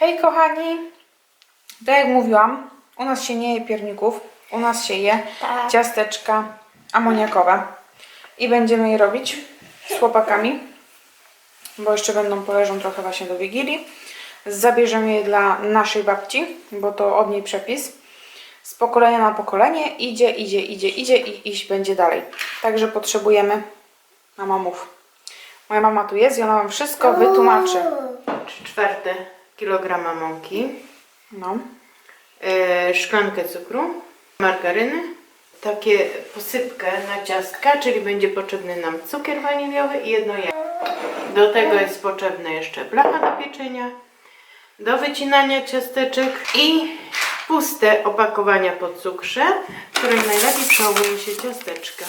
Hej kochani! Tak jak mówiłam, u nas się nie je pierników, u nas się je Tak. ciasteczka amoniakowe. I będziemy je robić z chłopakami, bo jeszcze będą poleżą trochę właśnie do Wigilii. Zabierzemy je dla naszej babci, bo to od niej przepis. Z pokolenia na pokolenie idzie, idzie, idzie, idzie i iść będzie dalej. Także potrzebujemy... Mama mów. Moja mama tu jest i ona wam wszystko wytłumaczy. 3 czwarte kilograma mąki, No. e, szklankę cukru, margaryny, takie posypkę na ciastka, czyli będzie potrzebny nam cukier waniliowy i jedno jajko. Do tego jest potrzebne jeszcze blacha do pieczenia, do wycinania ciasteczek i puste opakowania po cukrze, w którym najlepiej przechowuje się ciasteczka,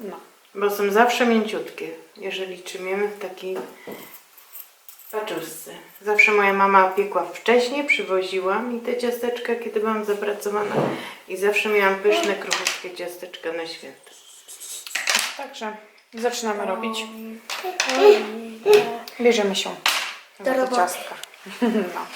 No. bo są zawsze mięciutkie, jeżeli trzymiemy w takiej paczuszce. Zawsze moja mama piekła wcześniej, przywoziła mi te ciasteczka, kiedy byłam zapracowana i zawsze miałam pyszne, kruchutkie ciasteczka na święta. Także zaczynamy robić. Bierzemy się za te roboty. ciastka. No.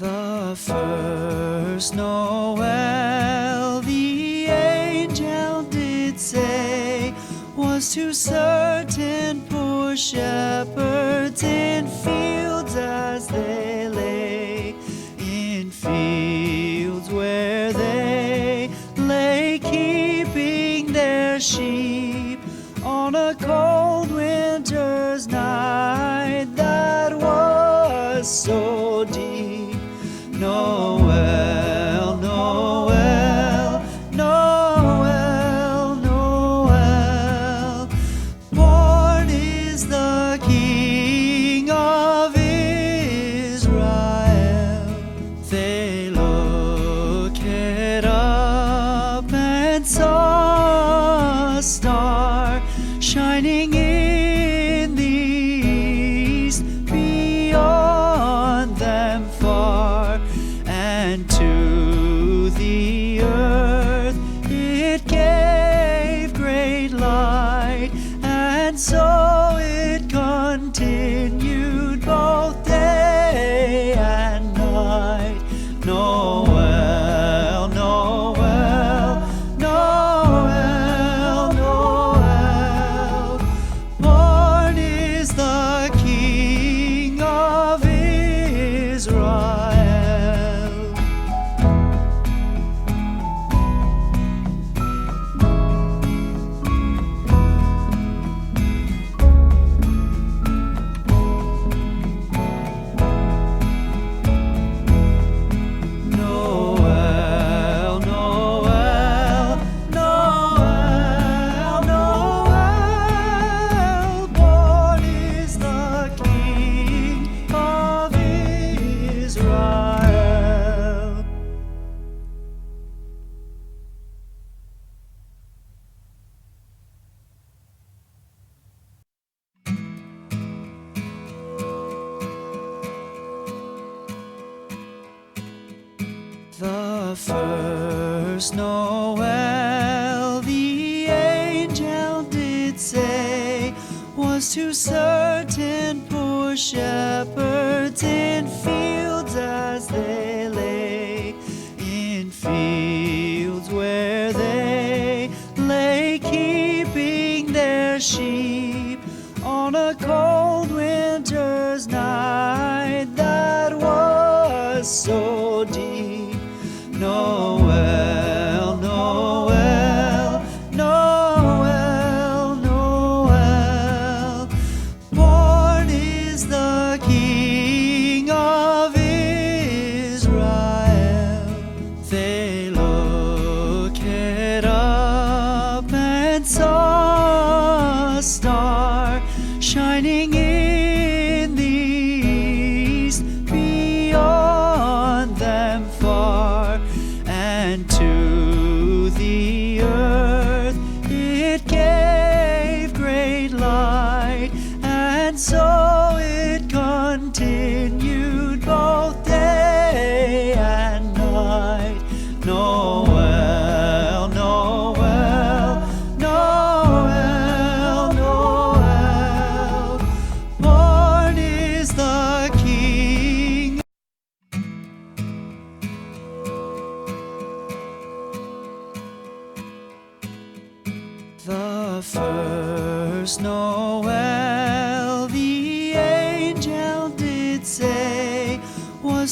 The first Noel, was to certain poor shepherds in fields as they lay, in fields where they lay keeping their sheep on a cold winter's night that was so and so it continued The first Noel, the angel did say, was to certain poor shepherds in fields as they lay, in fields where they lay keeping their sheep on a cold winter's night that was so so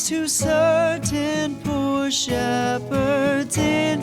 to certain poor shepherds in